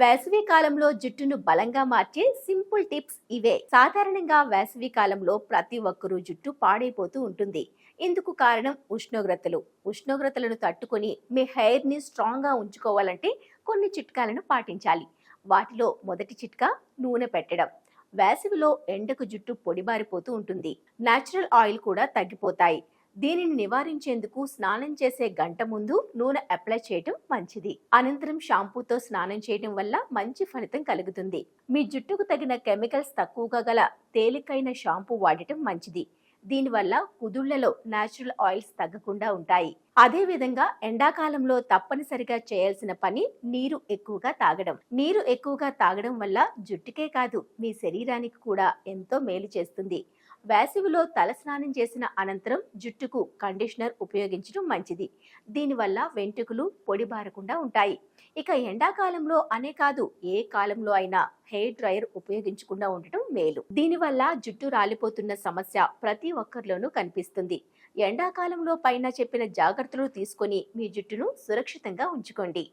వేసవి కాలంలో జుట్టును బలంగా మార్చే సింపుల్ టిప్స్ ఇవే. సాధారణంగా వేసవి కాలంలో ప్రతి ఒక్కరూ జుట్టు పాడైపోతూ ఉంటుంది. ఇందుకు కారణం ఉష్ణోగ్రతలు. ఉష్ణోగ్రతలను తట్టుకొని మీ హెయిర్ని స్ట్రాంగ్గా ఉంచుకోవాలంటే కొన్ని చిట్కాలను పాటించాలి. వాటిలో మొదటి చిట్కా నూనె పెట్టడం. వేసవిలో ఎండకు జుట్టు పొడిబారిపోతూ ఉంటుంది. న్యాచురల్ ఆయిల్ కూడా తగ్గిపోతాయి. దీనిని నివారించేందుకు స్నానం చేసే గంట ముందు నూనె అప్లై చేయటం మంచిది. అనంతరం షాంపూతో స్నానం చేయడం వల్ల మంచి ఫలితం కలుగుతుంది. మీ జుట్టుకు తగిన కెమికల్స్ తక్కువగా గల తేలికైన షాంపూ వాడటం మంచిది. దీనివల్ల కుదుళ్ళలో న్యాచురల్ ఆయిల్స్ తగ్గకుండా ఉంటాయి. అదేవిధంగా ఎండాకాలంలో తప్పనిసరిగా చేయాల్సిన పని నీరు ఎక్కువగా తాగడం. నీరు ఎక్కువగా తాగడం వల్ల జుట్టుకే కాదు మీ శరీరానికి కూడా ఎంతో మేలు చేస్తుంది. వేసవిలో తలస్నానం చేసిన అనంతరం జుట్టుకు కండిషనర్ ఉపయోగించడం మంచిది. దీనివల్ల వెంట్రుకలు పొడిబారకుండా ఉంటాయి. ఇక ఎండాకాలంలో అనే కాదు ఏ కాలంలో అయినా హెయిర్ డ్రైయర్ ఉపయోగించకుండా ఉండటం మేలు. దీనివల్ల జుట్టు రాలిపోతున్న సమస్య ప్రతి ఒక్కరిలోనూ కనిపిస్తుంది. ఎండాకాలంలో పైన చెప్పిన జాగ్రత్త జాగ్రత్తలు తీసుకొని మీ జుట్టును సురక్షితంగా ఉంచుకోండి.